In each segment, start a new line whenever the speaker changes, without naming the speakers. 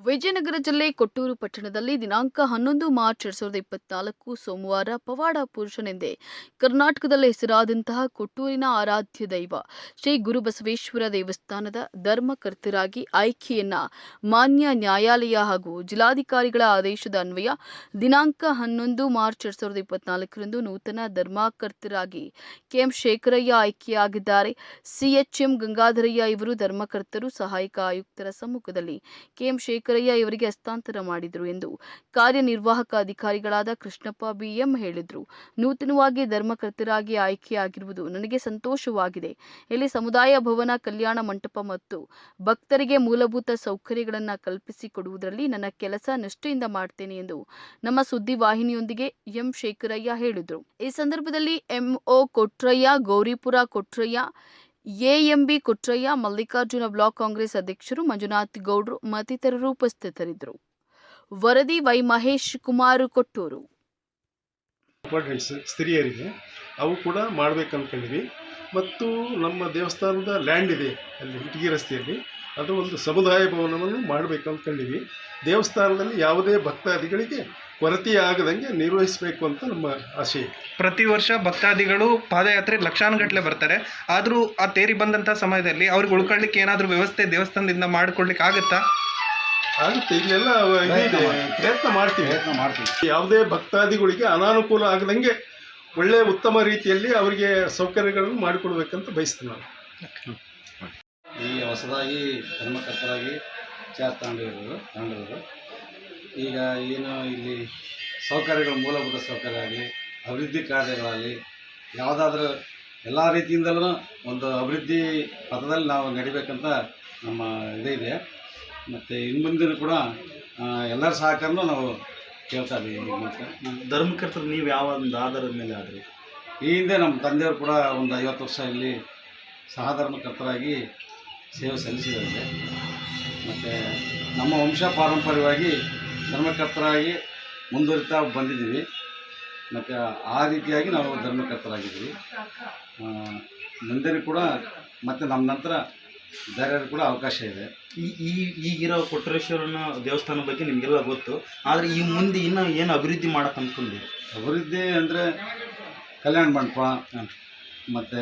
ವಿಜಯನಗರ ಜಿಲ್ಲೆ ಕೊಟ್ಟೂರು ಪಟ್ಟಣದಲ್ಲಿ ದಿನಾಂಕ ಹನ್ನೊಂದು ಮಾರ್ಚ್ ಎರಡ್ ಸಾವಿರದ ಇಪ್ಪತ್ನಾಲ್ಕು ಸೋಮವಾರ ಪವಾಡ ಪುರುಷನೆಂದೇ ಕರ್ನಾಟಕದಲ್ಲಿ ಹೆಸರಾದಂತಹ ಕೊಟ್ಟೂರಿನ ಆರಾಧ್ಯ ದೈವ ಶ್ರೀ ಗುರುಬಸವೇಶ್ವರ ದೇವಸ್ಥಾನದ ಧರ್ಮಕರ್ತರಾಗಿ ಆಯ್ಕೆಯನ್ನ ಮಾನ್ಯ ನ್ಯಾಯಾಲಯ ಹಾಗೂ ಜಿಲ್ಲಾಧಿಕಾರಿಗಳ ಆದೇಶದ ಅನ್ವಯ ದಿನಾಂಕ ಹನ್ನೊಂದು ಮಾರ್ಚ್ ಎರಡ್ ಸಾವಿರದ ಇಪ್ಪತ್ನಾಲ್ಕರಂದು ನೂತನ ಧರ್ಮಕರ್ತರಾಗಿ ಕೆಎಂ ಶೇಖರಯ್ಯ ಆಯ್ಕೆಯಾಗಿದ್ದಾರೆ. ಸಿಎಚ್ಎಂ ಗಂಗಾಧರಯ್ಯ ಇವರು ಧರ್ಮಕರ್ತರು, ಸಹಾಯಕ ಆಯುಕ್ತರ ಸಮ್ಮುಖದಲ್ಲಿ ಕೆಎಂ ಶೇಖರಯ್ಯ ಇವರಿಗೆ ಹಸ್ತಾಂತರ ಮಾಡಿದರು ಎಂದು ಕಾರ್ಯನಿರ್ವಾಹಕ ಅಧಿಕಾರಿಗಳಾದ ಕೃಷ್ಣಪ್ಪ ಬಿಎಂ ಹೇಳಿದರು. ನೂತನವಾಗಿ ಧರ್ಮಕರ್ತರಾಗಿ ಆಯ್ಕೆಯಾಗಿರುವುದು ನನಗೆ ಸಂತೋಷವಾಗಿದೆ. ಇಲ್ಲಿ ಸಮುದಾಯ ಭವನ, ಕಲ್ಯಾಣ ಮಂಟಪ ಮತ್ತು ಭಕ್ತರಿಗೆ ಮೂಲಭೂತ ಸೌಕರ್ಯಗಳನ್ನು ಕಲ್ಪಿಸಿಕೊಡುವುದರಲ್ಲಿ ನನ್ನ ಕೆಲಸ ನಿಷ್ಠೆಯಿಂದ ಮಾಡ್ತೇನೆ ಎಂದು ನಮ್ಮ ಸುದ್ದಿ ವಾಹಿನಿಯೊಂದಿಗೆ ಎಂ ಶೇಖರಯ್ಯ ಹೇಳಿದರು. ಈ ಸಂದರ್ಭದಲ್ಲಿ M O Kotrayya, Gauripura Kotrayya A M B Kotrayya, Mallikarjuna block Congress ಅಧ್ಯಕ್ಷರು ಮಂಜುನಾಥ್ ಗೌಡ್ರು ಮತ್ತಿತರರು ಉಪಸ್ಥಿತರಿದ್ದರು. ವರದಿ ವೈ ಮಹೇಶ್ ಕುಮಾರ್ ಕೊಟ್ಟೂರು.
ಸ್ತ್ರೀಯರಿಗೆ. ಅವು ಕೂಡ ಮಾಡ್ಬೇಕು ಅಂದ್ಕೊಂಡಿವಿ ಮತ್ತು ನಮ್ಮ ದೇವಸ್ಥಾನದ ಲ್ಯಾಂಡ್ ಇದೆ, ಅಲ್ಲಿ ಇಟಗಿ ರಸ್ತೆಯಲ್ಲಿ. ಅದು ಒಂದು ಸಮುದಾಯ ಭವನವನ್ನು ಮಾಡಬೇಕು ಅಂದ್ಕೊಂಡಿವಿ. ದೇವಸ್ಥಾನದಲ್ಲಿ ಯಾವುದೇ ಭಕ್ತಾದಿಗಳಿಗೆ ಕೊರತೆ ಆಗದಂಗೆ ನಿರ್ವಹಿಸಬೇಕು ಅಂತ ನಮ್ಮ ಆಶಯ.
ಪ್ರತಿ ವರ್ಷ ಭಕ್ತಾದಿಗಳು ಪಾದಯಾತ್ರೆ ಲಕ್ಷಾನುಗಟ್ಟಲೆ ಬರ್ತಾರೆ. ಆದರೂ ಆ ತೇರಿ ಬಂದಂಥ ಸಮಯದಲ್ಲಿ ಅವ್ರಿಗೆ ಉಳ್ಕೊಳ್ಳಿಕ್ಕೆ ಏನಾದರೂ ವ್ಯವಸ್ಥೆ ದೇವಸ್ಥಾನದಿಂದ ಮಾಡಿಕೊಡ್ಲಿಕ್ಕೆ ಆಗುತ್ತಾ?
ಆಗುತ್ತೆ. ಇಲ್ಲೆಲ್ಲ ಇದೆ ಪ್ರಯತ್ನ ಮಾಡ್ತೀವಿ.
ಪ್ರಯತ್ನ ಮಾಡ್ತೀವಿ.
ಯಾವುದೇ ಭಕ್ತಾದಿಗಳಿಗೆ ಅನಾನುಕೂಲ ಆಗದಂಗೆ ಒಳ್ಳೆಯ ಉತ್ತಮ ರೀತಿಯಲ್ಲಿ ಅವರಿಗೆ ಸೌಕರ್ಯಗಳನ್ನು ಮಾಡಿಕೊಡ್ಬೇಕಂತ ಬಯಸ್ತೀನಿ ನಾನು.
ಈ ಹೊಸದಾಗಿ ಧರ್ಮಕರ್ತರಾಗಿ ಚಾರ್ಜ್ ತಗೊಂಡಿರೋರು ತಗೊಂಡಿರೋರು ಈಗ ಏನು ಇಲ್ಲಿ ಸೌಕರ್ಯಗಳು ಮೂಲಭೂತ ಸೌಕರ್ಯ ಆಗಲಿ ಅಭಿವೃದ್ಧಿ ಕಾರ್ಯಗಳಾಗಲಿ ಯಾವುದಾದ್ರೂ ಎಲ್ಲ ರೀತಿಯಿಂದಲೂ ಒಂದು ಅಭಿವೃದ್ಧಿ ಪಥದಲ್ಲಿ ನಾವು ನಡಿಬೇಕಂತ ನಮ್ಮ ಇದಿದೆ ಮತ್ತು ಇನ್ನು ಮುಂದಿನ ಕೂಡ ಎಲ್ಲರ ಸಹಕಾರನೂ ನಾವು ಕೇಳ್ತಾ ಇದ್ದೀವಿ ಮತ್ತು
ಧರ್ಮಕರ್ತರು ನೀವು ಯಾವ ಒಂದು ಆಧಾರದ ಮೇಲೆ ಆದರೆ?
ಈ ಹಿಂದೆ ನಮ್ಮ ತಂದೆಯವರು ಕೂಡ ಒಂದು ಐವತ್ತು ವರ್ಷ ಇಲ್ಲಿ ಸಹಧರ್ಮಕರ್ತರಾಗಿ ಸೇವೆ ಸಲ್ಲಿಸಿದ್ದಾರೆ ಮತ್ತು ನಮ್ಮ ವಂಶ ಪಾರಂಪರ್ಯವಾಗಿ ಧರ್ಮಕರ್ತರಾಗಿ ಮುಂದುವರಿತಾ ಬಂದಿದ್ದೀವಿ. ಮತ್ತು ಆ ರೀತಿಯಾಗಿ ನಾವು ಧರ್ಮಕರ್ತರಾಗಿದ್ದೀವಿ. ಆ, ಮುಂದೆ ಕೂಡ ಮತ್ತು ನಮ್ಮ ನಂತರ ಬೇರೆಯವ್ರಿಗೆ ಕೂಡ ಅವಕಾಶ ಇದೆ.
ಈ ಈ ಈಗಿರೋ ಕೊಟ್ರೇಶ್ವರನ ದೇವಸ್ಥಾನ ಬಗ್ಗೆ ನಿಮಗೆಲ್ಲ ಗೊತ್ತು. ಆದರೆ ಈ ಮುಂದೆ ಇನ್ನೂ ಏನು ಅಭಿವೃದ್ಧಿ ಮಾಡಕ್ಕೆ ಅಂದ್ಕೊಂಡಿದ್ದೀವಿ
ಅಭಿವೃದ್ಧಿ ಅಂದರೆ ಕಲ್ಯಾಣ ಮಂಟಪ ಮತ್ತು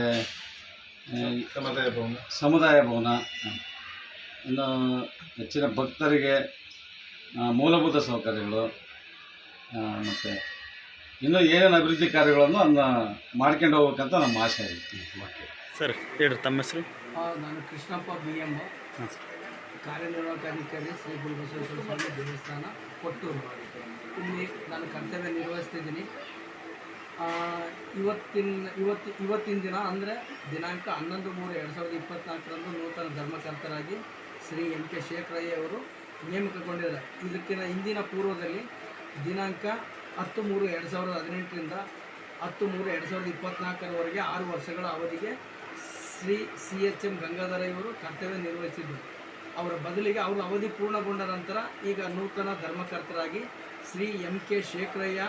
ಸಮುದಾಯ ಭವನ.
ಸಮುದಾಯ ಭವನ. ಇನ್ನು ಹೆಚ್ಚಿನ ಭಕ್ತರಿಗೆ ಮೂಲಭೂತ ಸೌಕರ್ಯಗಳು ಮತ್ತು ಇನ್ನೂ ಏನೇನು ಅಭಿವೃದ್ಧಿ ಕಾರ್ಯಗಳನ್ನು ಅದನ್ನ ಮಾಡ್ಕೊಂಡು ಹೋಗ್ಬೇಕಂತ ನಮ್ಮ ಆಸೆ ಇದೆ
ಸರ್ ಹೇಳ್ರಿ ತಮ್ಮ ಹೆಸರು?
ನಾನು ಕೃಷ್ಣಪ್ಪ ಬಿ ಎಂ ಕಾರ್ಯನಿರ್ವಾಹಕ ಅಧಿಕಾರಿ ಶ್ರೀ ಗುರುಬಸವೇಶ್ವರ ಸ್ವಾಮಿ ದೇವಸ್ಥಾನ ಕೊಟ್ಟೂರು. ಇಲ್ಲಿ ನಾನು ಕರ್ತವ್ಯ ನಿರ್ವಹಿಸ್ತಿದ್ದೀನಿ. ಇವತ್ತಿನ, ಇವತ್ತು, ಇವತ್ತಿನ ದಿನ ಅಂದರೆ ದಿನಾಂಕ ಹನ್ನೊಂದು ಮೂರು ಎರಡು ಸಾವಿರದ ಇಪ್ಪತ್ತ್ನಾಲ್ಕರಂದು ನೂತನ ಧರ್ಮಕರ್ತರಾಗಿ ಶ್ರೀ ಎಂ ಕೆ ಶೇಖರಯ್ಯ ಅವರು ನೇಮಕಗೊಂಡಿದ್ದಾರೆ. ಇದಕ್ಕಿಂತ ಹಿಂದಿನ ಪೂರ್ವದಲ್ಲಿ ದಿನಾಂಕ ಹತ್ತು ಮೂರು ಎರಡು ಸಾವಿರದ ಹದಿನೆಂಟರಿಂದ ಹತ್ತು ಮೂರು ಎರಡು ಸಾವಿರದ ಇಪ್ಪತ್ತ್ನಾಲ್ಕರವರೆಗೆ ಆರು ವರ್ಷಗಳ ಅವಧಿಗೆ Shri C H M Gangadhara ಇವರು ಕರ್ತವ್ಯ ನಿರ್ವಹಿಸಿದ್ದರು. ಅವರ ಬದಲಿಗೆ ಅವರ ಅವಧಿ ಪೂರ್ಣಗೊಂಡ ನಂತರ ಈಗ ನೂತನ ಧರ್ಮಕರ್ತರಾಗಿ ಶ್ರೀ ಎಂ ಕೆ ಶೇಖರಯ್ಯ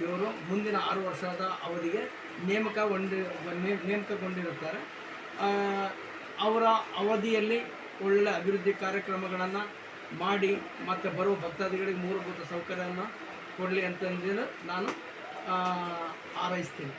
ಇವರು ಮುಂದಿನ ಆರು ವರ್ಷದ ಅವಧಿಗೆ ನೇಮಕಗೊಂಡಿ ನೇ- ನೇಮಕಗೊಂಡಿರುತ್ತಾರೆ. ಅವರ ಅವಧಿಯಲ್ಲಿ ಒಳ್ಳೆ ಅಭಿವೃದ್ಧಿ ಕಾರ್ಯಕ್ರಮಗಳನ್ನು ಮಾಡಿ ಮತ್ತು ಬರುವ ಭಕ್ತಾದಿಗಳಿಗೆ ಮೂಲಭೂತ ಸೌಕರ್ಯವನ್ನು ಕೊಡಲಿ ಅಂತಂದೇಳಿ ನಾನು ಆ, ಹಾರೈಸ್ತೀನಿ.